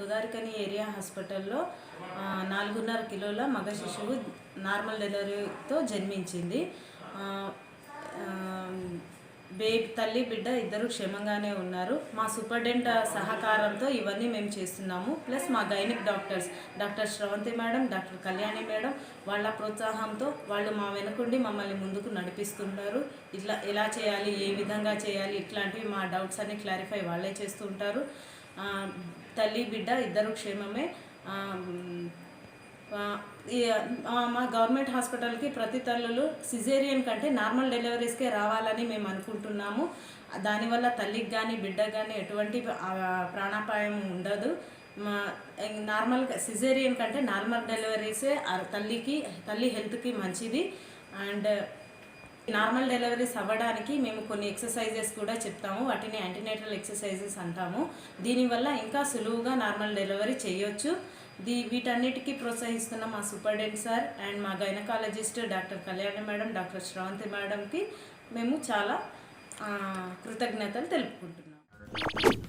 గుదారికని area హాస్పిటల్లో నాలుగున్నర కిలోల మగ శిశువు నార్మల్ డెలివరీతో జన్మించింది. బేబీ తల్లి బిడ్డ ఇద్దరు క్షేమంగానే ఉన్నారు. మా సూపర్డెంట్ సహకారంతో ఇవన్నీ మేము చేస్తున్నాము. ప్లస్ మా gynaec doctors doctor Sravanthi madam doctor Kalyani madam వాళ్ళ ప్రోత్సాహంతో వాళ్ళు మా వెనుకుండి మమ్మల్ని ముందుకు నడిపిస్తుంటారు. ఇట్లా ఎలా చేయాలి ఏ విధంగా చేయాలి ఇట్లాంటివి మా డౌట్స్ అన్ని క్లారిఫై వాళ్ళే చేస్తుంటారు. తల్లి బిడ్డ ఇద్దరు క్షేమమే. మా గవర్నమెంట్ హాస్పిటల్కి ప్రతి తల్లులు సిజేరియన్ కంటే నార్మల్ డెలివరీస్కే రావాలని మేము అనుకుంటున్నాము. దానివల్ల తల్లికి కానీ బిడ్డకు కానీ ఎటువంటి ప్రాణాపాయం ఉండదు. మా నార్మల్ సిజేరియన్ కంటే నార్మల్ డెలివరీసే తల్లికి తల్లి హెల్త్కి మంచిది. అండ్ నార్మల్ డెలివరీస్ అవ్వడానికి మేము కొన్ని ఎక్సర్సైజెస్ కూడా చెప్తాము. వాటిని యాంటీనేటల్ ఎక్సర్సైజెస్ అంటాము. దీనివల్ల ఇంకా సులువుగా నార్మల్ డెలివరీ చేయొచ్చు. దీ వీటన్నిటికీ ప్రోత్సహిస్తున్న మా సూపర్డెంట్ సార్ అండ్ మా gynaecologist doctor Kalyani madam doctor Sravanthi మేడంకి మేము చాలా కృతజ్ఞతలు తెలుపుకుంటున్నాం.